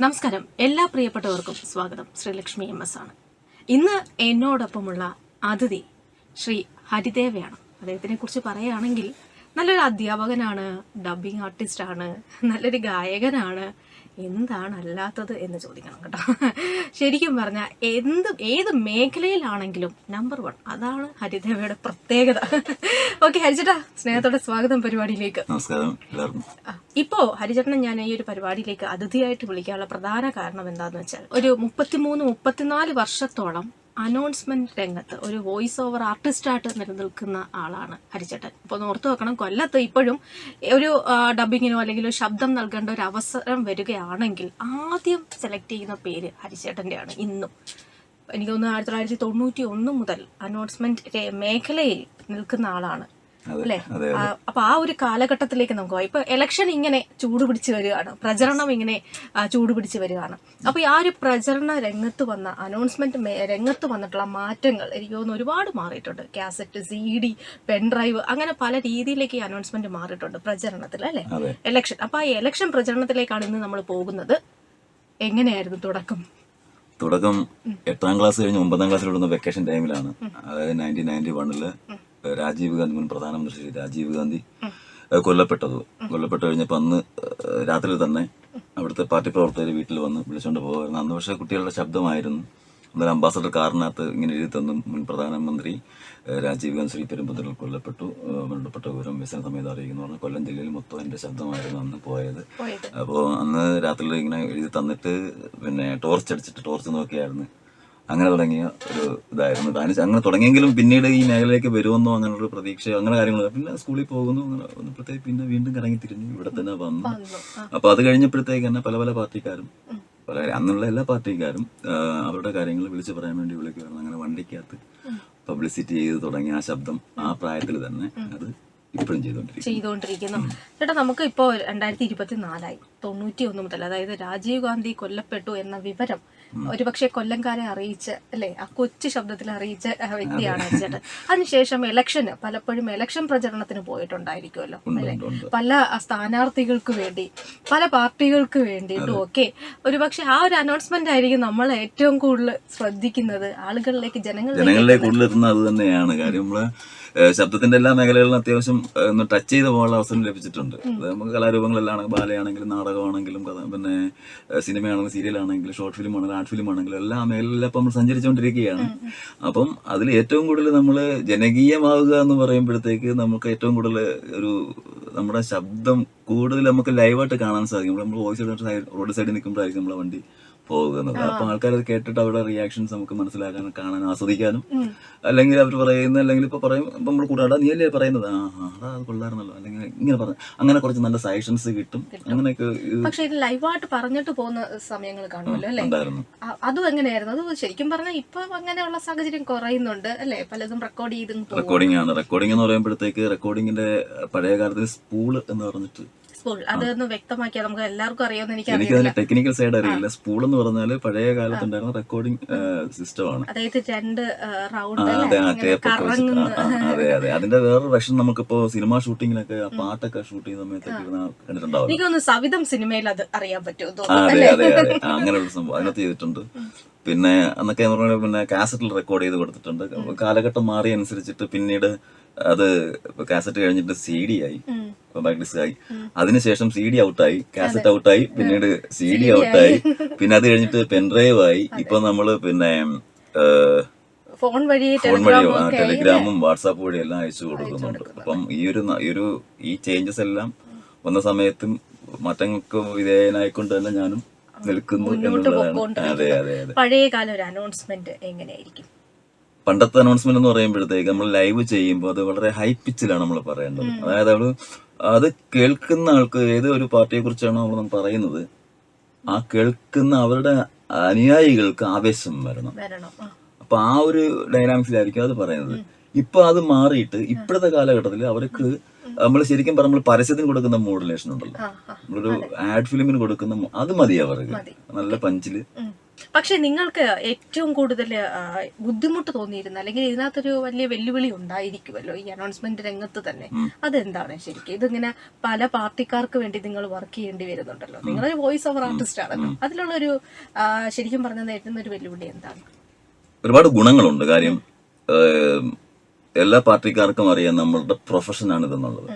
നമസ്കാരം. എല്ലാ പ്രിയപ്പെട്ടവർക്കും സ്വാഗതം. ശ്രീലക്ഷ്മി എം എസ് ആണ്. ഇന്ന് എന്നോടൊപ്പമുള്ള അതിഥി ശ്രീ ഹരിദേവയാണ്. അദ്ദേഹത്തിനെ കുറിച്ച് പറയുകയാണെങ്കിൽ നല്ലൊരു അധ്യാപകനാണ് ഡബിങ് ആർട്ടിസ്റ്റാണ് നല്ലൊരു ഗായകനാണ് എന്താണ് അല്ലാത്തത് എന്ന് ചോദിക്കണം കേട്ടോ. ശരിക്കും പറഞ്ഞാൽ എന്ത് ഏത് മേഖലയിലാണെങ്കിലും നമ്പർ വൺ അതാണ് ഹരിദേവയുടെ പ്രത്യേകത. ഓക്കെ ഹരിചേട്ടാ സ്നേഹത്തോടെ സ്വാഗതം പരിപാടിയിലേക്ക്. നമസ്കാരം ഇപ്പോ ഹരിചേട്ടനെ ഞാൻ ഈ ഒരു പരിപാടിയിലേക്ക് അതിഥിയായിട്ട് വിളിക്കാനുള്ള പ്രധാന കാരണം എന്താന്ന് വെച്ചാൽ ഒരു മുപ്പത്തിമൂന്ന് മുപ്പത്തിനാല് വർഷത്തോളം അനൗൺസ്മെന്റ് രംഗത്ത് ഒരു വോയിസ് ഓവർ ആർട്ടിസ്റ്റായിട്ട് നിലനിൽക്കുന്ന ആളാണ് ഹരിചേട്ടൻ. അപ്പോൾ ഓർത്തു വെക്കണം കൊല്ലത്ത് ഇപ്പോഴും ഒരു ഡബിങ്ങിനോ അല്ലെങ്കിൽ ഒരു ശബ്ദം നൽകേണ്ട ഒരു അവസരം വരികയാണെങ്കിൽ ആദ്യം സെലക്ട് ചെയ്യുന്ന പേര് ഹരിചേട്ടന്റെയാണ് ഇന്നും. എനിക്ക് തോന്നുന്നു ആയിരത്തി തൊള്ളായിരത്തി തൊണ്ണൂറ്റി ഒന്ന് മുതൽ അനൗൺസ്മെന്റ് മേഖലയിൽ നിൽക്കുന്ന ആളാണ് അല്ലേ? അപ്പൊ ആ ഒരു കാലഘട്ടത്തിലേക്ക് നമുക്ക് പോകാം. ഇപ്പൊ ഇലക്ഷൻ ഇങ്ങനെ ചൂട് പിടിച്ച് വരികയാണ്. പ്രചരണം ഇങ്ങനെ ചൂടുപിടിച്ച് ചൂട് പിടിച്ച് വരികയാണ്. അപ്പൊ ആ ഒരു പ്രചരണ രംഗത്ത് വന്ന അനൗൺസ്മെന്റ് രംഗത്ത് വന്നിട്ടുള്ള മാറ്റങ്ങൾ എനിക്ക് തോന്നുന്നു ഒരുപാട് മാറിയിട്ടുണ്ട്. കാസറ്റ് സി ഡി പെൻഡ്രൈവ് അങ്ങനെ പല രീതിയിലേക്ക് ഈ അനൗൺസ്മെന്റ് മാറിയിട്ടുണ്ട് പ്രചരണത്തിൽ അല്ലെ? ഇലക്ഷൻ അപ്പൊ ആ ഇലക്ഷൻ പ്രചരണത്തിലേക്കാണ് ഇന്ന് നമ്മൾ പോകുന്നത്. എങ്ങനെയായിരുന്നു തുടക്കം? തുടക്കം എട്ടാം ക്ലാസ് കഴിഞ്ഞ് ഒമ്പതാം ക്ലാസ്സിലുള്ള വെക്കേഷൻ ടൈമിലാണ് അതായത് നയന്റീൻ നയന്റി വണ്ണിൽ രാജീവ് ഗാന്ധി മുൻ പ്രധാനമന്ത്രി ശ്രീ രാജീവ് ഗാന്ധി കൊല്ലപ്പെട്ടത്. കൊല്ലപ്പെട്ട് കഴിഞ്ഞപ്പോൾ അന്ന് രാത്രി തന്നെ അവിടുത്തെ പാർട്ടി പ്രവർത്തകർ വീട്ടിൽ വന്ന് വിളിച്ചുകൊണ്ട് പോകുമായിരുന്നു അന്ന് പക്ഷേ കുട്ടികളുടെ ശബ്ദമായിരുന്നു. അന്നേരം അംബാസഡർ കാറിനകത്ത് ഇങ്ങനെ എഴുതി തന്നു മുൻ പ്രധാനമന്ത്രി രാജീവ് ഗാന്ധി ശ്രീ പെരുമ്പത്തൂരിൽ കൊല്ലപ്പെട്ടു മരണപ്പെട്ട വിവരം വ്യസന സമയത്ത് അറിയിക്കുന്നു പറഞ്ഞു. കൊല്ലം ജില്ലയിൽ മൊത്തം എന്റെ ശബ്ദമായിരുന്നു അന്ന് പോയത്. പോയത്. അപ്പോൾ അന്ന് രാത്രിയിൽ ഇങ്ങനെ എഴുതി തന്നിട്ട് പിന്നെ ടോർച്ച് അടിച്ചിട്ട് ടോർച്ച് നോക്കിയായിരുന്നു. അങ്ങനെ തുടങ്ങിയ ഒരു ഇതായിരുന്നു. താനിച്ച് അങ്ങനെ തുടങ്ങിയെങ്കിലും പിന്നീട് ഈ മേഖലയിലേക്ക് വരുമെന്നോ അങ്ങനെ ഒരു പ്രതീക്ഷയോ അങ്ങനെ കാര്യങ്ങൾ പിന്നെ സ്കൂളിൽ പോകുന്നു അങ്ങനെ വന്നപ്പോഴത്തേക്ക് പിന്നെ വീണ്ടും കറങ്ങി തിരിഞ്ഞു ഇവിടെ തന്നെ വന്നു. അപ്പൊ അത് കഴിഞ്ഞപ്പോഴത്തേക്ക് തന്നെ പല പല പാർട്ടിക്കാരും പല അന്നുള്ള എല്ലാ പാർട്ടിക്കാരും അവരുടെ കാര്യങ്ങൾ വിളിച്ചു പറയാൻ വേണ്ടി വിളിക്കുമായിരുന്നു അങ്ങനെ വണ്ടിക്കകത്ത് പബ്ലിസിറ്റി ചെയ്ത് തുടങ്ങിയ ആ ശബ്ദം ആ പ്രായത്തിൽ തന്നെ അത് ഇപ്പോഴും ചെയ്തുകൊണ്ടിരിക്കും ചെയ്തുകൊണ്ടിരിക്കുന്നു. ചേട്ടാ നമുക്ക് ഇപ്പോ രണ്ടായിരത്തി ഇരുപത്തിനാലായി. തൊണ്ണൂറ്റി ഒന്ന് മുതൽ അതായത് രാജീവ് ഗാന്ധി കൊല്ലപ്പെട്ടു എന്ന വിവരം ഒരുപക്ഷെ കൊല്ലംകാരെ അറിയിച്ച അല്ലെ? ആ കൊച്ചു ശബ്ദത്തിൽ അറിയിച്ച വ്യക്തിയാണ് ചേട്ടൻ അതിനുശേഷം ഇലക്ഷന് പലപ്പോഴും ഇലക്ഷൻ പ്രചരണത്തിന് പോയിട്ടുണ്ടായിരിക്കുമല്ലോ അല്ലെ? പല സ്ഥാനാർത്ഥികൾക്ക് വേണ്ടി പല പാർട്ടികൾക്ക് വേണ്ടിയിട്ടും ഒക്കെ ഒരുപക്ഷെ ആ ഒരു അനൗൺസ്മെന്റ് ആയിരിക്കും നമ്മൾ ഏറ്റവും കൂടുതൽ ശ്രദ്ധിക്കുന്നത് ആളുകളിലേക്ക് ജനങ്ങളിലേക്ക് കൂടുതൽ എത്തുന്നത് അത് തന്നെയാണ്. കാര്യം ശബ്ദത്തിന്റെ എല്ലാ മേഖലകളിലും അത്യാവശ്യം ഒന്ന് ടച്ച് ചെയ്ത് പോകാനുള്ള അവസരം ലഭിച്ചിട്ടുണ്ട്. അത് നമുക്ക് കലാരൂപങ്ങളെല്ലാം ബാലയാണെങ്കിലും നാടകമാണെങ്കിലും കഥ പിന്നെ സിനിമയാണെങ്കിലും സീരിയലാണെങ്കിലും ഷോർട്ട് ഫിലിം ആണെങ്കിലും ആർട്ട് ഫിലിം ആണെങ്കിലും എല്ലാ മേഖലയിലും ഇപ്പം നമ്മൾ സഞ്ചരിച്ചുകൊണ്ടിരിക്കുകയാണ്. അപ്പം അതിൽ ഏറ്റവും കൂടുതൽ നമ്മൾ ജനകീയമാവുക എന്ന് പറയുമ്പോഴത്തേക്ക് നമുക്ക് ഏറ്റവും കൂടുതൽ ഒരു നമ്മുടെ ശബ്ദം കൂടുതൽ നമുക്ക് ലൈവായിട്ട് കാണാൻ സാധിക്കും. നമ്മൾ വോയിസ് റോഡ് സൈഡിൽ നിൽക്കുമ്പോഴായിരിക്കും നമ്മളെ വണ്ടി. പോകുക എന്നുള്ളത്. അപ്പൊ ആൾക്കാർ അത് കേട്ടിട്ട് അവരുടെ റിയാക്ഷൻസ് നമുക്ക് മനസ്സിലാക്കാനും കാണാനും ആസ്വദിക്കാനും അല്ലെങ്കിൽ അവർ പറയുന്ന അല്ലെങ്കിൽ ഇപ്പൊ പറയും ഇപ്പൊ നമ്മൾ കൂടാടാ നീ അല്ലേ പറയുന്നത്? ആ അതാ അത് കൊള്ളാറുന്നല്ലോ അല്ലെങ്കിൽ ഇങ്ങനെ പറഞ്ഞു അങ്ങനെ കുറച്ച് നല്ല സജഷൻസ് കിട്ടും. അങ്ങനെയൊക്കെ പക്ഷെ ഇത് ലൈവായിട്ട് പറഞ്ഞിട്ട് പോകുന്ന സമയങ്ങൾ കാണുമല്ലോ അല്ലെ? അതും എങ്ങനെയായിരുന്നു? അത് ശരിക്കും പറഞ്ഞാൽ ഇപ്പൊ അങ്ങനെയുള്ള സാഹചര്യം കുറയുന്നുണ്ട് അല്ലെ? പലതും റെക്കോർഡ് ചെയ്ത് റെക്കോർഡിംഗ് ആണ്. റെക്കോർഡിംഗ് എന്ന് പറയുമ്പോഴത്തേക്ക് റെക്കോർഡിങ്ങിന്റെ പഴയ കാലത്ത് സ്പൂൾ എന്ന് പറഞ്ഞിട്ട് സ്കൂൾ അതൊന്ന് വ്യക്തമാക്കിയാൽ നമുക്ക് എല്ലാവർക്കും അറിയാമെന്ന് എനിക്ക് എനിക്ക് അതിന്റെ ടെക്നിക്കൽ സൈഡ് അറിയില്ല. സ്പൂൾ എന്ന് പറഞ്ഞാൽ പഴയ കാലത്തുണ്ടായിരുന്ന റെക്കോർഡിംഗ് സിസ്റ്റമാണ് അതായത് രണ്ട് റൗണ്ട് കറങ്ങുന്ന. അതെ അതെ. അതിന്റെ വേറൊരു വശം നമുക്കിപ്പോ സിനിമ ഷൂട്ടിങ്ങിനൊക്കെ പാട്ടൊക്കെ ഷൂട്ട് ചെയ്യുന്ന സമയത്തൊക്കെ കണ്ടിട്ടുണ്ടാവും എനിക്ക് തോന്നുന്നു സവിധം സിനിമയിൽ അത് അറിയാൻ പറ്റുമോ അതെ അതെ അതെ. അങ്ങനെയുള്ള സംഭവം. അതിനകത്ത് ചെയ്തിട്ടുണ്ട്. പിന്നെ അന്നൊക്കെ എന്ന് പറഞ്ഞാൽ പിന്നെ കാസറ്റിൽ റെക്കോർഡ് ചെയ്ത് കൊടുത്തിട്ടുണ്ട്. കാലഘട്ടം മാറിയ അനുസരിച്ചിട്ട് പിന്നീട് അത് കാസറ്റ് കഴിഞ്ഞിട്ട് സി ഡി ആയി. ബാക്ക് ഡിസ്ക് ആയി. അതിനുശേഷം സി ഡി ഔട്ടായി കാസറ്റ് ഔട്ടായി പിന്നീട് സി ഡി ഔട്ടായി പിന്നെ അത് കഴിഞ്ഞിട്ട് പെൻഡ്രൈവ് ആയി. ഇപ്പൊ നമ്മൾ പിന്നെ ഫോൺ വഴി ഫോൺ വഴി ടെലിഗ്രാം ടെലിഗ്രാമും വാട്സാപ്പ് വഴി എല്ലാം അയച്ചു കൊടുക്കുന്നുണ്ട്. അപ്പം ഈ ഒരു ഈ ഒരു ഈ ചേഞ്ചസ് എല്ലാം വന്ന സമയത്തും മറ്റങ്ങൾക്ക് വിധേയനായിക്കൊണ്ട് തന്നെ ഞാനും നിൽക്കുന്നു എന്നുള്ളതാണ്. അതെ അതെ അതെ. പഴയ കാല ഒരു അനൗൺസ്മെന്റ് എങ്ങനെയായിരിക്കും? പണ്ടത്തെ അനൗൺസ്മെന്റ് എന്ന് പറയുമ്പോഴത്തേക്ക് നമ്മൾ ലൈവ് ചെയ്യുമ്പോൾ അത് വളരെ ഹൈ പിച്ചിലാണ് നമ്മൾ പറയേണ്ടത്. അതായത് അവൾ അത് കേൾക്കുന്ന ആൾക്ക് ഏത് ഒരു പാർട്ടിയെ കുറിച്ചാണോ നമ്മൾ പറയുന്നത് ആ കേൾക്കുന്ന അവരുടെ അനുയായികൾക്ക് ആവേശം വരണം. അപ്പൊ ആ ഒരു ഡൈനാമിക്സിലായിരിക്കും അത് പറയുന്നത്. ഇപ്പൊ അത് മാറിയിട്ട് ഇപ്പോഴത്തെ കാലഘട്ടത്തിൽ അവർക്ക് നമ്മൾ ശരിക്കും പറഞ്ഞ നമ്മൾ പരസ്യത്തിന് കൊടുക്കുന്ന മോഡുലേഷൻ ഉണ്ടല്ലോ. നമ്മളൊരു ആഡ് ഫിലിമിന് കൊടുക്കുന്ന അത് മതി അവർക്ക്. നല്ല പഞ്ചിൽ പക്ഷെ നിങ്ങൾക്ക് ഏറ്റവും കൂടുതൽ ബുദ്ധിമുട്ട് തോന്നിയിരുന്ന അല്ലെങ്കിൽ ഇതിനകത്തൊരു വലിയ വെല്ലുവിളി ഉണ്ടായിരിക്കുമല്ലോ ഈ അനൗൺസ്മെന്റ് രംഗത്ത് തന്നെ. അതെന്താണ് ശരിക്കും? ഇതിങ്ങനെ പല പാർട്ടിക്കാർക്ക് വേണ്ടി നിങ്ങൾ വർക്ക് ചെയ്യേണ്ടി വരുന്നുണ്ടല്ലോ. നിങ്ങളൊരു വോയിസ് ഓവർ ആർട്ടിസ്റ്റ് ആണല്ലോ. അതിലുള്ള ഒരു ശരിക്കും പറഞ്ഞ നേരിടുന്ന ഒരു വെല്ലുവിളി എന്താണ്? ഒരുപാട് ഗുണങ്ങളുണ്ട്. കാര്യം എല്ലാ പാർട്ടിക്കാർക്കും അറിയാം നമ്മളുടെ പ്രൊഫഷനാണ് ഇതെന്നുള്ളത്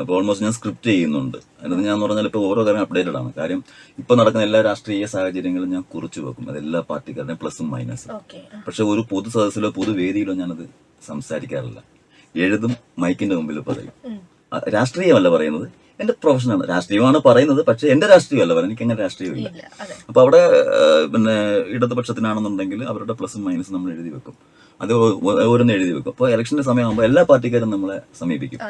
അപ്പോൾ ഓൾമോസ്റ്റ് ഞാൻ സ്ക്രിപ്റ്റ് ചെയ്യുന്നുണ്ട്. അതിനകത്ത് ഞാൻ പറഞ്ഞാൽ ഇപ്പോൾ ഓരോ കാര്യം അപ്ഡേറ്റഡ് ആണ്. കാര്യം ഇപ്പോൾ നടക്കുന്ന എല്ലാ രാഷ്ട്രീയ സാഹചര്യങ്ങളും ഞാൻ കുറിച്ചു വെക്കും. അത് എല്ലാ പാർട്ടിക്കാരുടെയും പ്ലസും മൈനസും പക്ഷെ ഒരു പൊതു സദസ്സിലോ പൊതുവേദിയിലോ ഞാനത് സംസാരിക്കാറില്ല. എഴുതും മൈക്കിന്റെ മുമ്പിൽ പറയും. രാഷ്ട്രീയമല്ല പറയുന്നത്. എന്റെ പ്രൊഫഷനാണ് രാഷ്ട്രീയമാണ് പറയുന്നത്. പക്ഷെ എന്റെ രാഷ്ട്രീയമല്ല പറയുന്നത്. എനിക്ക് അങ്ങനെ രാഷ്ട്രീയമില്ല. ഇല്ല അതെ. അപ്പൊ അവിടെ പിന്നെ ഇടതുപക്ഷത്തിനാണെന്നുണ്ടെങ്കിൽ അവരുടെ പ്ലസും മൈനസും നമ്മൾ എഴുതി വെക്കും. അത് ഓരോന്ന് എഴുതി വെക്കും. അപ്പോൾ ഇലക്ഷന്റെ സമയമാകുമ്പോൾ എല്ലാ പാർട്ടിക്കാരും നമ്മളെ സമീപിക്കും.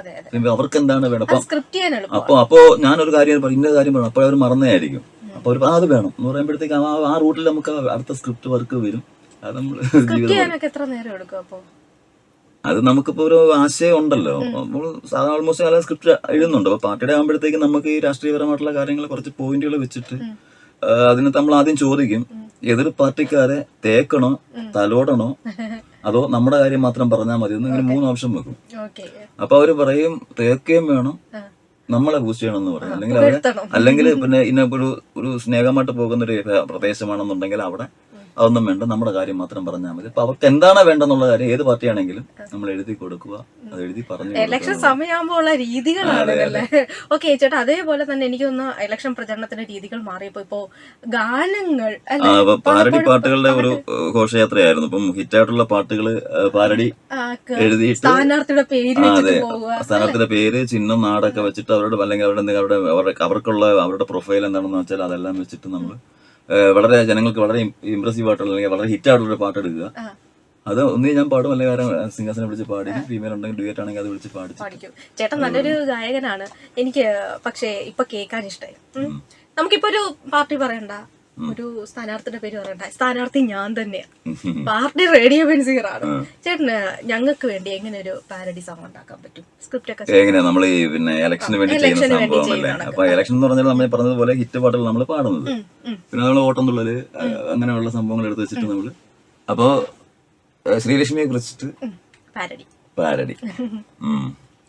അവർക്ക് എന്താണ് വേണം അപ്പൊ സ്ക്രിപ്റ്റ് ചെയ്യാൻ എളുപ്പം അപ്പൊ അപ്പോ ഞാനൊരു കാര്യം പറയും ഇന്ന കാര്യം പറയണം. അപ്പോൾ അവർ മറന്നതായിരിക്കും അപ്പൊ അവർ അത് വേണം. എന്ന് പറയുമ്പോഴത്തേക്ക് ആ റൂട്ടിൽ നമുക്ക് അടുത്ത സ്ക്രിപ്റ്റ് വർക്ക് വരും. അത് നമ്മൾ എത്ര നേരം എടുക്കും അപ്പൊ? അത് നമുക്കിപ്പോ ഒരു ആശയം ഉണ്ടല്ലോ. നമ്മൾ സാധാരണ ഓൾമോസ്റ്റ് കാലം സ്ക്രിപ്റ്റ് എഴുതുന്നുണ്ട് അപ്പൊ പാർട്ടിയുടെ ആകുമ്പോഴത്തേക്ക് നമുക്ക് ഈ രാഷ്ട്രീയപരമായിട്ടുള്ള കാര്യങ്ങൾ കുറച്ച് പോയിന്റുകൾ വെച്ചിട്ട് അതിന് നമ്മൾ ആദ്യം ചോദിക്കും. എതിർ പാർട്ടിക്കാരെ തേക്കണോ തലോടണോ അതോ നമ്മുടെ കാര്യം മാത്രം പറഞ്ഞാൽ മതി? എന്ന് ഇങ്ങനെ മൂന്ന് ഓപ്ഷൻ വെക്കും. അപ്പൊ അവർ പറയും തേക്കുകയും വേണം നമ്മളെ ബൂസ്റ്റ് ചെയ്യണം എന്ന് പറയും അല്ലെങ്കിൽ അവരെ അല്ലെങ്കിൽ പിന്നെ ഇന്ന ഒരു ഒരു സ്നേഹമായിട്ട് പോകുന്ന ഒരു പ്രദേശമാണെന്നുണ്ടെങ്കിൽ അവിടെ അതൊന്നും വേണ്ട നമ്മുടെ കാര്യം മാത്രം പറഞ്ഞാൽ മതി. അപ്പൊ അവർക്ക് എന്താണ് വേണ്ടെന്നുള്ള കാര്യം ഏത് പാർട്ടിയാണെങ്കിലും നമ്മൾ എഴുതി കൊടുക്കുക അത് എഴുതി പറഞ്ഞു ഇലക്ഷൻ സമയമാകുമ്പോൾ ഉള്ള രീതികളാണ് ഓക്കെ ചേട്ടാ അതേപോലെ തന്നെ എനിക്ക് തോന്നുന്നു ഇലക്ഷൻ പ്രചരണത്തിന്റെ രീതികൾ മാറിയപ്പോ ഇപ്പോ ഗാനങ്ങൾ പാരടി പാരഡി പാട്ടുകളുടെ ഒരു ഘോഷയാത്രയായിരുന്നു. ഇപ്പം ഹിറ്റായിട്ടുള്ള പാട്ടുകൾ പാരഡി എഴുതി സ്ഥാനാർത്ഥിയുടെ പേര് സ്ഥാനാർത്ഥിയുടെ പേര് ചിഹ്നം നാടൊക്കെ വെച്ചിട്ട് അവരുടെ അല്ലെങ്കിൽ അവരുടെ അവരുടെ അവരുടെ അവർക്കുള്ള അവരുടെ പ്രൊഫൈൽ എന്താണെന്ന് വെച്ചാൽ അതെല്ലാം വെച്ചിട്ട് നമ്മൾ വളരെ ജനങ്ങൾക്ക് വളരെ ഇംപ്രസീവ് ആയിട്ടുള്ള അല്ലെങ്കിൽ വളരെ ഹിറ്റ് ആയിട്ടുള്ള ഒരു പാട്ട് എടുക്കുക. അത് ഒന്നേ ഞാൻ പാടും അല്ലെങ്കിൽ വേറെ സിംഗേഴ്സിനെ വിളിച്ച് പാടി ഫീമെയിൽ ഉണ്ടെങ്കിൽ ഡ്യൂറ്റ് ആണെങ്കിൽ അത് വിളിച്ച് പാടി ചേട്ടൻ നല്ലൊരു ഗായകനാണ്. എനിക്ക് പക്ഷേ ഇപ്പൊ കേൾക്കാൻ ഇഷ്ടമായി. നമുക്കിപ്പോ ഒരു പാർട്ടി പറയണ്ട? ഒരു സ്ഥാനാർത്ഥിയുടെ പേര് പറയണ്ട സ്ഥാനാർത്ഥി ഞാൻ തന്നെയാണ് പാർട്ടി റേഡിയോ ബെൻസീർ ആണ് ചേട്ടന് ഞങ്ങൾക്ക് വേണ്ടി എങ്ങനെ ഒരു പാരഡി സോങ് ഉണ്ടാക്കാൻ പറ്റും? സ്ക്രിപ്റ്റ് ഒക്കെ എങ്ങനെയാ? നമ്മൾ ഈ പിന്നെ ഇലക്ഷന് വേണ്ടി ചെയ്യുന്ന സംഭവമല്ലേ അപ്പൊ ഇലക്ഷൻ എന്ന് പറഞ്ഞാൽ നമ്മൾ പറഞ്ഞതുപോലെ ഹിറ്റ് പാട്ടുകൾ നമ്മൾ പാടുന്നത്. പിന്നെ നമ്മൾ ഓട്ടം തുള്ളൽ അങ്ങനെയുള്ള സംഭവങ്ങൾ എടുത്ത് വെച്ചിട്ട് നമ്മൾ അപ്പോ ശ്രീലക്ഷ്മിയെ കുറിച്ചിട്ട് പാരഡി. പാരഡി.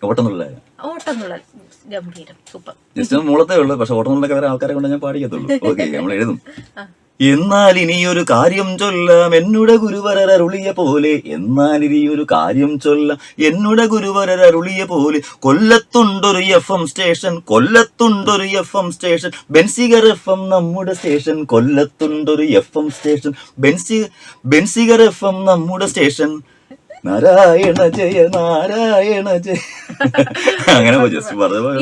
ഓട്ടം ഓട്ടെന്നുള്ള ഗംഭീരം. സൂപ്പർ. ജസ്റ്റ് മൂളത്തേ ഉള്ളൂ പക്ഷെ ഓട്ടം തുള്ളലൊക്കെ വേറെ ആൾക്കാരെ കൊണ്ട് ഞാൻ പാടിക്കത്തുള്ളൂ. ഓക്കെ നമ്മൾ എഴുതും. എന്നാൽ ഇനിയൊരു കാര്യം ചൊല്ലാം എന്നുടെ ഗുരുവരരുളിയ പോലെ. എന്നാൽ ഇനിയൊരു കാര്യം ചൊല്ലാം എന്നുടെ ഗുരുവരരുളിയ പോലെ. കൊല്ലത്തുണ്ടൊരു F M station കൊല്ലത്തുണ്ടൊരു F M station. Benziger F M നമ്മുടെ സ്റ്റേഷൻ കൊല്ലത്തുണ്ടൊരു എഫ് എം സ്റ്റേഷൻ. ബെൻസി ബെൻസിഗർ എഫ് എം നമ്മുടെ സ്റ്റേഷൻ. നാരായണ ജയ നാരായണ ജയ. അങ്ങനെ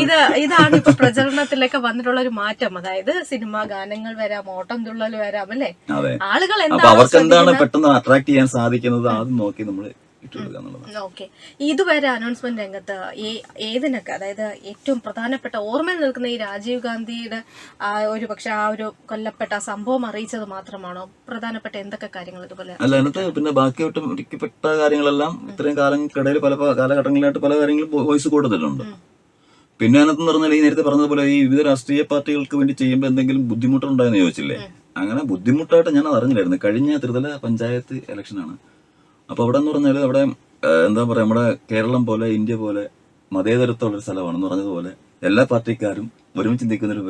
ഇത് ഇതാണ് ഇപ്പൊ പ്രചരണത്തിലൊക്കെ വന്നിട്ടുള്ള ഒരു മാറ്റം. അതായത് സിനിമ ഗാനങ്ങൾ വരാം ഓട്ടം തുള്ളൽ വരാം അല്ലേ? ആളുകൾ എന്താണ് അവർക്ക് എന്താണ് പെട്ടെന്ന് അട്രാക്ട് ചെയ്യാൻ സാധിക്കുന്നത്? ആദ്യം നോക്കി നമ്മൾ ഇട്ടുകൊടുക്കുക എന്നുള്ളതാണ്. ഓക്കെ. ഇതുവരെ അനൗൺസ്മെന്റ് രംഗത്ത് ഈ ഏതിനൊക്കെ അതായത് ഏറ്റവും പ്രധാനപ്പെട്ട ഓർമ്മയിൽ നിൽക്കുന്ന ഈ രാജീവ് ഗാന്ധിയുടെ ആ ഒരു പക്ഷെ ആ ഒരു കൊല്ലപ്പെട്ട സംഭവം അറിയിച്ചത് മാത്രമാണോ? പ്രധാനപ്പെട്ട എന്തൊക്കെ കാര്യങ്ങൾ ഇതുപോലെ? അല്ല അതിനകത്ത് പിന്നെ ബാക്കി ഒട്ടുമിക്കപ്പെട്ട കാര്യങ്ങളെല്ലാം ഇത്രയും കാലങ്ങൾക്കിടയിൽ പല കാലഘട്ടങ്ങളിലായിട്ട് പല കാര്യങ്ങളും വോയിസ് കൊടുത്തിട്ടുണ്ട്. പിന്നെ അതിനകത്ത് പറഞ്ഞാൽ ഈ നേരത്തെ പറഞ്ഞതുപോലെ ഈ വിവിധ രാഷ്ട്രീയ പാർട്ടികൾക്ക് വേണ്ടി ചെയ്യുമ്പോൾ എന്തെങ്കിലും ബുദ്ധിമുട്ടുണ്ടായെന്ന് ചോദിച്ചില്ലേ? അങ്ങനെ ബുദ്ധിമുട്ടായിട്ട് ഞാൻ അത് അറിഞ്ഞില്ലായിരുന്നു കഴിഞ്ഞ ത്രിതല പഞ്ചായത്ത് ഇലക്ഷനാണ് അപ്പൊ അവിടെ എന്ന് പറഞ്ഞാൽ അവിടെ എന്താ പറയാ നമ്മുടെ കേരളം പോലെ ഇന്ത്യ പോലെ മതേതരത്തുള്ള ഒരു സ്ഥലമാണെന്ന് പറഞ്ഞതുപോലെ എല്ലാ പാർട്ടിക്കാരും ഒരുമിച്ച് നിൽക്കുന്ന ഒരു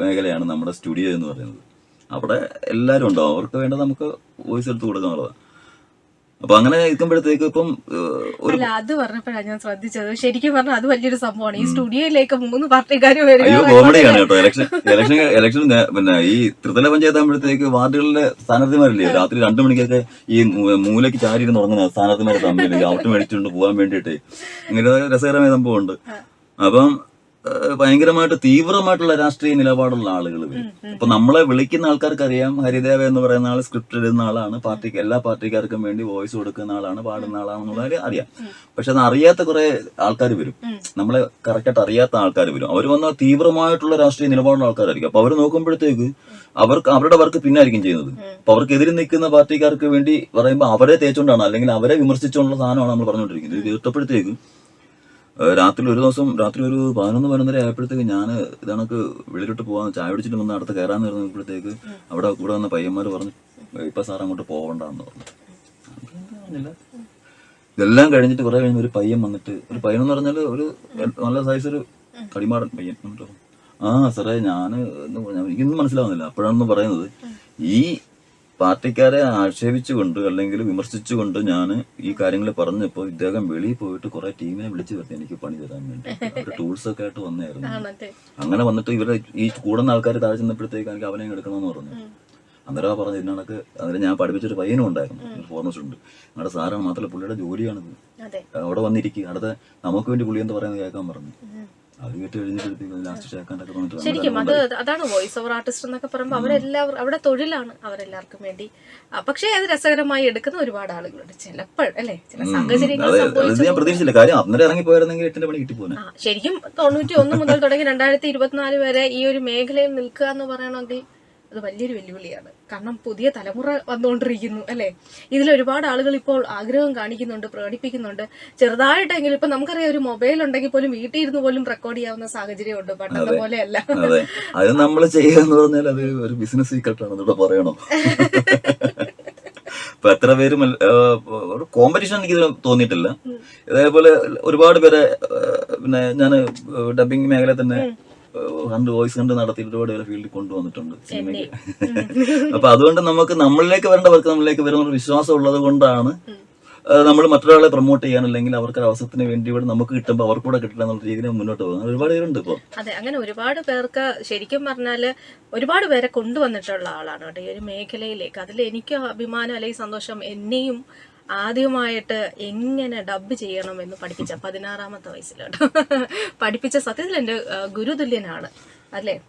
മേഖലയാണ് നമ്മുടെ സ്റ്റുഡിയോ എന്ന് പറയുന്നത്. അവിടെ എല്ലാവരും ഉണ്ടാവും. അവർക്ക് വേണ്ട നമുക്ക് വോയിസ് എടുത്ത് കൊടുക്കാനുള്ളതാണ്. അപ്പൊ അങ്ങനെ ഇരിക്കുമ്പോഴത്തേക്ക് ഇപ്പം അല്ല അത് പറഞ്ഞപ്പോഴാണ് ഞാൻ ശ്രദ്ധിച്ചത്. ശരിക്കും പറഞ്ഞാൽ അത് വലിയൊരു സംഭവമാണ്. ഈ സ്റ്റുഡിയോയിലേക്ക് മൂന്ന് പാർട്ടിക്കാർ വരിക അയ്യോ കോമഡിയാണ് കേട്ടോ. ഇലക്ഷൻ ഇലക്ഷൻ ഇലക്ഷൻ പിന്നെ ഈ ത്രിതല പഞ്ചായത്ത് ആകുമ്പോഴത്തേക്ക് വാർഡുകളിലെ സ്ഥാനാർത്ഥിമാരില്ലേ? രാത്രി രണ്ടു മണിക്കൊക്കെ ഈ മൂലയ്ക്ക് ചാരി തുടങ്ങുന്ന ഉറങ്ങുന്ന സ്ഥാനാർത്ഥിമാരെ തമ്മിൽ ഔട്ട് മേടിച്ചുകൊണ്ട് പോകാൻ വേണ്ടിയിട്ട്. ഇങ്ങനെ രസകരമായ സംഭവമുണ്ട്. അപ്പം ഭയങ്കരമായിട്ട് തീവ്രമായിട്ടുള്ള രാഷ്ട്രീയ നിലപാടുള്ള ആളുകൾ വരും. അപ്പൊ നമ്മളെ വിളിക്കുന്ന ആൾക്കാർക്ക് അറിയാം ഹരിദേവ എന്ന് പറയുന്ന ആൾ സ്ക്രിപ്റ്റ് എഴുതുന്ന ആളാണ്. പാർട്ടിക്ക് എല്ലാ പാർട്ടിക്കാർക്കും വേണ്ടി വോയിസ് കൊടുക്കുന്ന ആളാണ് പാടുന്ന ആളാണെന്നുള്ള കാര്യം അറിയാം. പക്ഷെ അത് അറിയാത്ത കുറെ ആൾക്കാർ വരും. നമ്മളെ കറക്റ്റായിട്ട് അറിയാത്ത ആൾക്കാർ വരും. അവർ വന്ന തീവ്രമായിട്ടുള്ള രാഷ്ട്രീയ നിലപാടുള്ള ആൾക്കാരായിരിക്കും. അപ്പൊ അവർ നോക്കുമ്പോഴത്തേക്ക് അവർക്ക് അവരുടെ വർക്ക് പിന്നായിരിക്കും ചെയ്യുന്നത്. അപ്പൊ അവർക്കെതിരെ നിൽക്കുന്ന പാർട്ടിക്കാർക്ക് വേണ്ടി പറയുമ്പോൾ അവരെ തേച്ചുകൊണ്ടാണ് അല്ലെങ്കിൽ അവരെ വിമർശിച്ചുകൊണ്ടുള്ള സാധനമാണ് നമ്മൾ പറഞ്ഞുകൊണ്ടിരിക്കുന്നത്. ഇത് കേട്ടപ്പോഴത്തേക്ക് രാത്രി ഒരു ദിവസം രാത്രി ഒരു പതിനൊന്ന് പതിനൊന്നര ആയപ്പോഴത്തേക്ക് ഞാൻ ഇതണക്ക് വെളിയിലോട്ട് പോകാൻ ചായ പിടിച്ചിട്ട് വന്ന് അടുത്ത് കയറാൻ നിന്നപ്പോഴത്തേക്ക് അവിടെ കൂടെ വന്ന പയ്യന്മാർ പറഞ്ഞു ഇപ്പൊ സാർ അങ്ങോട്ട് പോകണ്ടെന്ന് പറഞ്ഞു. ഇതെല്ലാം കഴിഞ്ഞിട്ട് കുറെ കഴിഞ്ഞ് ഒരു പയ്യൻ വന്നിട്ട് ഒരു പയ്യൻ എന്ന് പറഞ്ഞാൽ ഒരു നല്ല സൈസ് ഒരു കടിമാടൻ പയ്യൻ ആ സാറേ ഞാൻ എനിക്കൊന്നും മനസ്സിലാവുന്നില്ല. അപ്പോഴാണെന്ന് പറയുന്നത് ഈ പാർട്ടിക്കാരെ ആക്ഷേപിച്ചുകൊണ്ട് അല്ലെങ്കിൽ വിമർശിച്ചുകൊണ്ട് ഞാൻ ഈ കാര്യങ്ങൾ പറഞ്ഞപ്പോൾ ഇദ്ദേഹം വെളിയിൽ പോയിട്ട് കുറെ ടീമിനെ വിളിച്ചു വരുത്തി എനിക്ക് പണി തരാൻ വേണ്ടി. അവരുടെ ടൂൾസ് ഒക്കെ ആയിട്ട് വന്നായിരുന്നു അങ്ങനെ വന്നിട്ട് ഇവരെ ഈ കൂടുന്ന ആൾക്കാർ താഴെ ചെന്നപ്പോഴത്തേക്ക് എനിക്ക് അവനെ എടുക്കണമെന്ന് പറഞ്ഞു. അന്നേരം പറഞ്ഞു ഇതിനൊക്കെ അതിന് ഞാൻ പഠിപ്പിച്ചൊരു പയ്യനും ഉണ്ടായിരുന്നു. ഫോർമസ് ഉണ്ട്. ഞങ്ങളുടെ സാറാണ് മാത്രമല്ല പുള്ളിയുടെ ജോലിയാണിത്. അവിടെ വന്നിരിക്കുക അടുത്ത നമുക്ക് വേണ്ടി പുള്ളി എന്ന് പറയുന്നത് കേൾക്കാൻ പറഞ്ഞു. അത് കേട്ട് കഴിഞ്ഞപ്പോഴത്തേക്ക് ലാസ്റ്റ് വന്നിട്ട് ശരിക്കും അത് അതാണ് വോയിസ് ഓവർ ആർട്ടിസ്റ്റ് എന്നൊക്കെ പറയുമ്പോൾ അവരെല്ലാവരും അവിടെ തൊഴിലാണ് അവരെല്ലാവർക്കും വേണ്ടി. പക്ഷേ അത് രസകരമായി എടുക്കുന്ന ഒരുപാട് ആളുകളുണ്ട്. ചിലപ്പോൾ അല്ലേ? ചില സാഹചര്യങ്ങൾ ഞാൻ പ്രതീക്ഷിച്ചില്ല. കാര്യം അന്നേരം ഇറങ്ങി പോയിരുന്നെങ്കിൽ എട്ടിന്റെ പണി കിട്ടിപ്പോനെ ശരിക്കും തൊണ്ണൂറ്റി ഒന്ന് മുതൽ തുടങ്ങി രണ്ടായിരത്തി ഇരുപത്തിനാല് വരെ ഈ ഒരു മേഖലയിൽ നിൽക്കുക എന്ന് പറയണമെങ്കിൽ അത് വലിയൊരു വെല്ലുവിളിയാണ്. കാരണം പുതിയ തലമുറ വന്നുകൊണ്ടിരിക്കുന്നു അല്ലേ? ഇതിൽ ഒരുപാട് ആളുകൾ ഇപ്പോൾ ആഗ്രഹം കാണിക്കുന്നുണ്ട് പ്രകടിപ്പിക്കുന്നുണ്ട്. ചെറുതായിട്ടെങ്കിലും ഇപ്പൊ നമുക്കറിയാം ഒരു മൊബൈൽ ഉണ്ടെങ്കിൽ പോലും വീട്ടിൽ ഇരുന്ന് പോലും റെക്കോർഡ് ചെയ്യാവുന്ന സാഹചര്യം സാഹചര്യമുണ്ട് പണ്ടത്തെ പോലെയല്ല. അതെ. നമ്മൾ ചെയ്യാന്ന് പറഞ്ഞാൽ അത് ഒരു ബിസിനസ് സീക്രട്ടാണ് ഇവിടെ പറയണോ. ഇപ്പൊ എത്ര പേര് ഒരു കോമ്പറ്റീഷൻ എനിക്ക് തോന്നിയിട്ടില്ല. ഇതേപോലെ ഒരുപാട് പേരെ പിന്നെ ഞാൻ ഡബിങ് മേഖല തന്നെ കണ്ട് വോയിസ് കണ്ട് നടത്തിയിട്ട് ഒരുപാട് പേരെ ഫീൽഡിൽ കൊണ്ടുവന്നിട്ടുണ്ട് സിനിമയ്ക്ക്. അപ്പൊ അതുകൊണ്ട് നമുക്ക് നമ്മളിലേക്ക് വരേണ്ടവർക്ക് നമ്മളിലേക്ക് വരുന്ന ഒരു വിശ്വാസം ഉള്ളത് കൊണ്ടാണ് നമ്മൾ മറ്റൊരാളെ പ്രൊമോട്ട് ചെയ്യാൻ അല്ലെങ്കിൽ അവർക്ക് അവസരത്തിന് വേണ്ടി ഇവിടെ നമുക്ക് കിട്ടുമ്പോൾ അവർക്ക് കൂടെ കിട്ടില്ല എന്നുള്ള രീതിയിൽ മുന്നോട്ട് പോകുന്നത്. ഒരുപാട് പേരുണ്ട് ഇപ്പോൾ അതെ അങ്ങനെ ഒരുപാട് പേർക്ക് ശരിക്കും പറഞ്ഞാൽ ഒരുപാട് പേരെ കൊണ്ടുവന്നിട്ടുള്ള ആളാണ് കേട്ടോ ഈ ഒരു മേഖലയിലേക്ക്. അതിൽ എനിക്ക് അഭിമാനം അല്ലെങ്കിൽ സന്തോഷം എന്നെയും ആദ്യമായിട്ട് എങ്ങനെ ഡബ് ചെയ്യണം എന്ന് പഠിപ്പിച്ച പതിനാറാമത്തെ വയസ്സിൽ പഠിപ്പിച്ച സത്യത്തിൽ എന്റെ ഗുരുതുല്യനാണ്. അല്ലേ?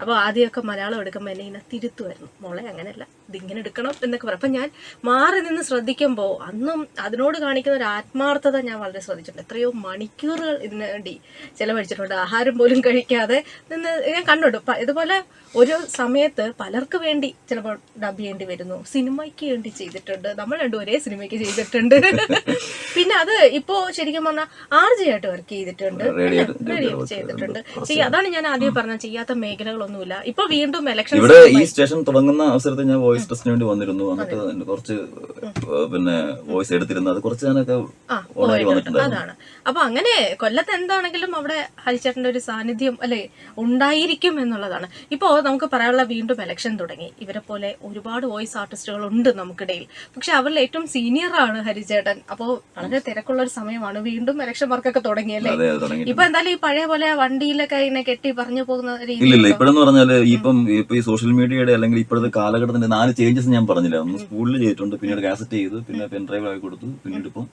അപ്പോൾ ആദ്യമൊക്കെ മലയാളം എടുക്കുമ്പോൾ എന്നെ ഇങ്ങനെ തിരുത്തുമായിരുന്നു. മോളെ അങ്ങനെയല്ല. ഇതിങ്ങനെ എടുക്കണം എന്നൊക്കെ പറയും അപ്പം ഞാൻ മാറി നിന്ന് ശ്രദ്ധിക്കുമ്പോൾ അന്നും അതിനോട് കാണിക്കുന്ന ഒരു ആത്മാർത്ഥത ഞാൻ വളരെ ശ്രദ്ധിച്ചിട്ടുണ്ട്. എത്രയോ മണിക്കൂറുകൾ ഇതിനു വേണ്ടി ചിലവഴിച്ചിട്ടുണ്ട്. ആഹാരം പോലും കഴിക്കാതെ നിന്ന് ഞാൻ കണ്ടുണ്ട്. ഇതുപോലെ ഒരു സമയത്ത് പലർക്ക് വേണ്ടി ചിലപ്പോൾ ഡബ് ചെയ്യേണ്ടി വരുന്നു. സിനിമയ്ക്ക് വേണ്ടി ചെയ്തിട്ടുണ്ട്. നമ്മൾ രണ്ടും ഒരേ സിനിമയ്ക്ക് ചെയ്തിട്ടുണ്ട്. പിന്നെ അത് ഇപ്പോൾ ശരിക്കും പറഞ്ഞാൽ ആർ ജി ആയിട്ട് വർക്ക് ചെയ്തിട്ടുണ്ട്. ചെയ്തിട്ടുണ്ട്. അതാണ് ഞാൻ ആദ്യം പറഞ്ഞ ചെയ്യാത്ത മേഖലകളൊന്നുമില്ല ഇപ്പൊ വീണ്ടും ഇലക്ഷൻ ഇവിടെ ഈ സ്റ്റേഷൻ തുടങ്ങുന്ന അവസരത്തിൽ ഞാൻ വോയിസ് ടെസ്റ്റിന് വേണ്ടി വന്നിരുന്നു. വന്നിട്ട് കുറച്ച് പിന്നെ വോയിസ് എടുത്തിരുന്നു. അത് കുറച്ച് ഞാനൊക്കെ അതാണ്. അപ്പൊ അങ്ങനെ കൊല്ലത്ത് എന്താണെങ്കിലും അവിടെ ഹരിച്ചേട്ടന്റെ ഒരു സാന്നിധ്യം അല്ലെ ഉണ്ടായിരിക്കും എന്നുള്ളതാണ്. ഇപ്പോ നമുക്ക് പറയാനുള്ള വീണ്ടും ഇലക്ഷൻ തുടങ്ങി. ഇവരെ പോലെ ഒരുപാട് വോയിസ് ആർട്ടിസ്റ്റുകൾ ഉണ്ട് നമുക്കിടയിൽ. പക്ഷെ അവരിൽ ഏറ്റവും സീനിയർ ആണ് ഹരിചേട്ടൻ. അപ്പോ വളരെ തിരക്കുള്ള ഒരു സമയമാണ് വീണ്ടും ഇലക്ഷൻ വർക്കൊക്കെ തുടങ്ങിയല്ലേ? ഇപ്പൊ എന്തായാലും ഈ പഴയ പോലെ വണ്ടിയിലൊക്കെ ഇങ്ങനെ കെട്ടി പറഞ്ഞു പോകുന്ന രീതി ഇപ്പോഴെന്ന് പറഞ്ഞാൽ ഇപ്പം ഇപ്പൊ ഈ സോഷ്യൽ മീഡിയയുടെ അല്ലെങ്കിൽ ഇപ്പോഴത്തെ കാലഘട്ടത്തിന്റെ നാല് ചേഞ്ചസ് ഞാൻ പറഞ്ഞില്ല? ഒന്ന് സ്കൂളിൽ ചെയ്തിട്ടുണ്ട് പിന്നീട് കാസറ്റ് ചെയ്തു പിന്നെ പെൻ ഡ്രൈവ് ആയി കൊടുത്തു പിന്നീട് ഇപ്പം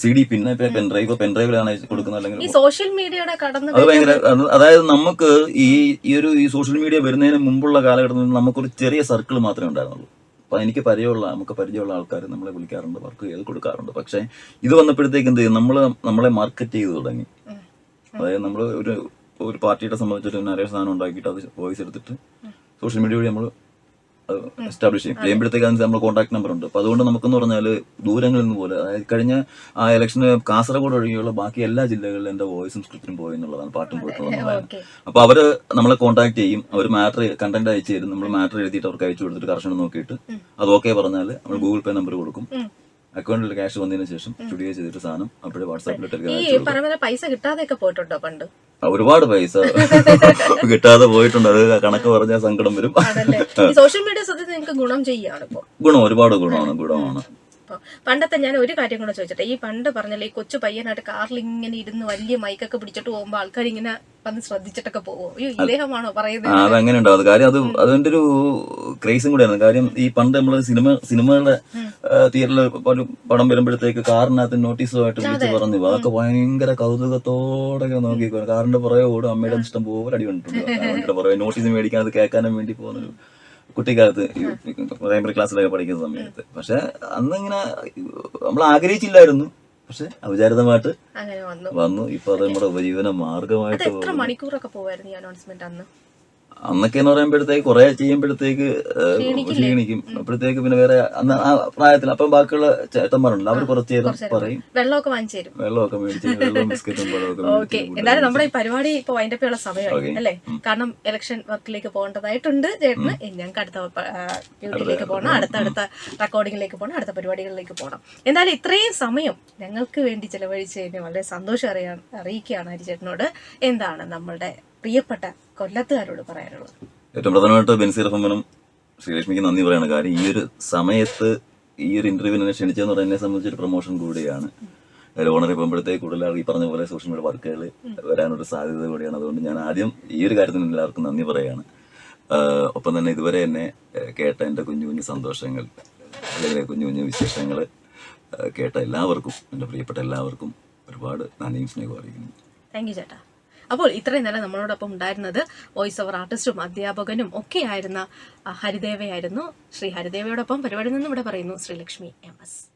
സി ഡി പിന്നെ പെൻ ഡ്രൈവ് പെൻ ഡ്രൈവിലാണ് കൊടുക്കുന്നത് അല്ലെങ്കിൽ സോഷ്യൽ മീഡിയയുടെ അത് ഭയങ്കര അതായത് നമുക്ക് ഈ ഈ ഒരു ഈ സോഷ്യൽ മീഡിയ വരുന്നതിന് മുമ്പുള്ള കാലഘട്ടത്തിൽ നമുക്കൊരു ചെറിയ സർക്കിൾ മാത്രമേ ഉണ്ടായിരുന്നുള്ളൂ. അപ്പൊ എനിക്ക് പരിചയമുള്ള നമുക്ക് പരിചയമുള്ള ആൾക്കാർ നമ്മളെ വിളിക്കാറുണ്ട് വർക്ക് ചെയ്ത് കൊടുക്കാറുണ്ട്. പക്ഷെ ഇത് വന്നപ്പോഴത്തേക്ക് എന്ത് ചെയ്യും? നമ്മൾ നമ്മളെ മാർക്കറ്റ് ചെയ്ത് തുടങ്ങി. അതായത് നമ്മൾ ഒരു ഒരു പാർട്ടിയുടെ സംബന്ധിച്ചിട്ട് നരേഷ് സാധനം ഉണ്ടാക്കിയിട്ട് അത് വോയിസ് എടുത്തിട്ട് സോഷ്യൽ മീഡിയ വഴി നമ്മൾ എസ്റ്റാബ്ലിഷ് ചെയ്യും. ചെയ്യുമ്പോഴത്തേക്ക് അതിന് നമ്മൾ കോൺടാക്ട് നമ്പർ ഉണ്ട്. അപ്പോൾ അതുകൊണ്ട് നമുക്കെന്ന് പറഞ്ഞാൽ ദൂരങ്ങളിൽ നിന്ന് പോലെ അതായത് കഴിഞ്ഞ ആ ഇലക്ഷന് കാസർഗോഡ് ഒഴികെയുള്ള ബാക്കി എല്ലാ ജില്ലകളിലും എന്റെ വോയിസും സ്ക്രിപ്റ്റും പോയി എന്നുള്ളതാണ് പാട്ടും പോയിട്ടുള്ളതാണ് അപ്പോൾ അപ്പൊ അവർ നമ്മളെ കോൺടാക്ട് ചെയ്യും. അവർ മാറ്റർ കണ്ടന്റ് അയച്ചു തരും. നമ്മൾ മാറ്റർ എഴുതിയിട്ട് അവർക്ക് അയച്ചു കൊടുത്തിട്ട് കർഷണം നോക്കിയിട്ട് അത് ഓക്കെ പറഞ്ഞാൽ നമ്മൾ ഗൂഗിൾ പേ നമ്പർ കൊടുക്കും. അക്കൗണ്ടിൽ ക്യാഷ് വന്നതിന് ശേഷം സ്റ്റുഡിയോ ചെയ്തിട്ട് സാധനം അപ്പോഴേ വാട്സാപ്പിൽ ഈ ടെലിഗ്രാം പറഞ്ഞ പോലെ പൈസ കിട്ടാതെയൊക്കെ പോയിട്ടുണ്ടോ പണ്ട്? ഒരുപാട് പൈസ കിട്ടാതെ പോയിട്ടുണ്ട്. അത് കണക്ക് പറഞ്ഞാൽ സങ്കടം വരും. ഈ സോഷ്യൽ മീഡിയ സത്യത്തിൽ നിങ്ങൾക്ക് ഗുണം ചെയ്യാണ് ഗുണം ഒരുപാട് ഗുണമാണ് ഗുണമാണ്. ഇപ്പൊ. പണ്ടത്തെ ഞാൻ ഒരു കാര്യം കൂടെ ചോദിച്ചിട്ടെ ഈ പണ്ട് പറഞ്ഞല്ലോ ഈ കൊച്ചു പയ്യനായിട്ട് കാറിൽ ഇങ്ങനെ ഇരുന്ന് വലിയ മൈക്കൊക്കെ പിടിച്ചിട്ട് പോകുമ്പോ ആൾക്കാർ ഇങ്ങനെ വന്ന് ശ്രദ്ധിച്ചിട്ടൊക്കെ പോകുമോ അയ്യോ ഇദ്ദേഹമാണോ പറയുന്നത്? പറയുന്നത് ഉണ്ടോ ഉണ്ടാവും കാര്യം അത് അതിന്റെ ഒരു ക്രേസും കൂടെയാണ്. കാര്യം ഈ പണ്ട് നമ്മൾ സിനിമ സിനിമകളുടെ തിയേറ്ററിൽ പടം വരുമ്പോഴത്തേക്ക് കാറിനകത്ത് നോട്ടീസുമായിട്ട് വിളിച്ച് പറഞ്ഞു. അതൊക്കെ ഭയങ്കര കൗതുകത്തോടെ നോക്കി കാറിന്റെ പുറകെ ഓടും. അമ്മയുടെ ഇഷ്ടം പോലെ അടി കണ്ടിട്ടുണ്ട്. പുറകെ നോട്ടീസ് മേടിക്കാൻ അത് കേൾക്കാനും വേണ്ടി പോകുന്നൊരു കുട്ടിക്കാലത്ത് പ്രൈമറി ക്ലാസ്സിലൊക്കെ പഠിക്കുന്ന സമയത്ത്. പക്ഷെ അന്നിങ്ങനെ നമ്മൾ ആഗ്രഹിച്ചില്ലായിരുന്നു. പക്ഷെ അവിചാരിതമായിട്ട് വന്നു. ഇപ്പൊ അത് നമ്മുടെ ഉപജീവന മാർഗമായിട്ട് എത്ര മണിക്കൂറൊക്കെ പോവായിരുന്നു ഈ അനൗൺസ്മെന്റ് അന്ന്? അന്നൊക്കെ എന്ന് പറയുമ്പോഴത്തേക്ക് കുറെ ചെയ്യുമ്പോഴത്തേക്ക് ക്ഷീണിക്കും. അപ്പോഴത്തേക്ക് പിന്നെ വേറെ അന്ന് ആ പ്രായത്തിൽ അപ്പം ബാക്കിയുള്ള ചേട്ടന്മാരുണ്ടല്ലോ അവർ കുറച്ച് നേരം പറയും. വെള്ളമൊക്കെ വാങ്ങിച്ചു തരും. വെള്ളമൊക്കെ മേടിച്ചു വെള്ളവും ബിസ്ക്കറ്റും ഓക്കെ. എന്തായാലും നമ്മുടെ ഈ പരിപാടി ഇപ്പൊ അതിന്റെ ചെയ്യാനുള്ള സമയമായി അല്ലേ? കാരണം ഇലക്ഷൻ വർക്കിലേക്ക് പോകേണ്ടതായിട്ടുണ്ട് ചേട്ടന്. ഞങ്ങൾക്ക് അടുത്ത ഡ്യൂട്ടിയിലേക്ക് പോകണം അടുത്ത അടുത്ത റെക്കോർഡിങ്ങിലേക്ക് പോകണം അടുത്ത പരിപാടികളിലേക്ക് പോകണം. എന്തായാലും ഇത്രയും സമയം ഞങ്ങൾക്ക് വേണ്ടി ചെലവഴിച്ചതിന് വളരെ സന്തോഷം അറിയാൻ അറിയിക്കുകയാണ് ഹരിചേട്ടനോട് എന്താണ് നമ്മളുടെ പ്രിയപ്പെട്ട കൊല്ലത്തുകാരോട് പറയാനുള്ളത്. ഏറ്റവും പ്രധാനമായിട്ട് ബെൻസീർ അഹമ്മനും ശ്രീലക്ഷ്മിക്ക് നന്ദി പറയാണ്. കാര്യം ഈ ഒരു സമയത്ത് ഈ ഒരു ഇന്റർവ്യൂവിനെ ക്ഷണിച്ചെന്ന് പറയുന്നത് എന്നെ സംബന്ധിച്ചൊരു പ്രൊമോഷൻ കൂടിയാണ്. ഓണർ പോകുമ്പോഴത്തേക്ക് കൂടുതൽ ഈ പറഞ്ഞ പോലെ സോഷ്യൽ മീഡിയ വർക്കുകൾ വരാനൊരു സാധ്യത കൂടിയാണ്. അതുകൊണ്ട് ഞാൻ ആദ്യം ഈ ഒരു കാര്യത്തിന് എല്ലാവർക്കും നന്ദി പറയാണ്. ഒപ്പം തന്നെ ഇതുവരെ എന്നെ കേട്ട എന്റെ കുഞ്ഞു കുഞ്ഞു സന്തോഷങ്ങൾ അല്ലെങ്കിൽ കുഞ്ഞു കുഞ്ഞു വിശേഷങ്ങൾ കേട്ട എല്ലാവർക്കും എന്റെ പ്രിയപ്പെട്ട എല്ലാവർക്കും ഒരുപാട് നന്ദിയും സ്നേഹവും അറിയിക്കുന്നു. താങ്ക് യു ചേട്ടാ. അപ്പോൾ ഇത്രയും നേരം നമ്മളോടൊപ്പം ഉണ്ടായിരുന്നത് വോയിസ് ഓവർ ആർട്ടിസ്റ്റും അധ്യാപകനും ഒക്കെ ആയിരുന്ന ഹരിദേവയായിരുന്നു. ശ്രീ ഹരിദേവയോടൊപ്പം പരിപാടി നിന്നും ഇവിടെ പറയുന്നു. Sreelakshmi M S.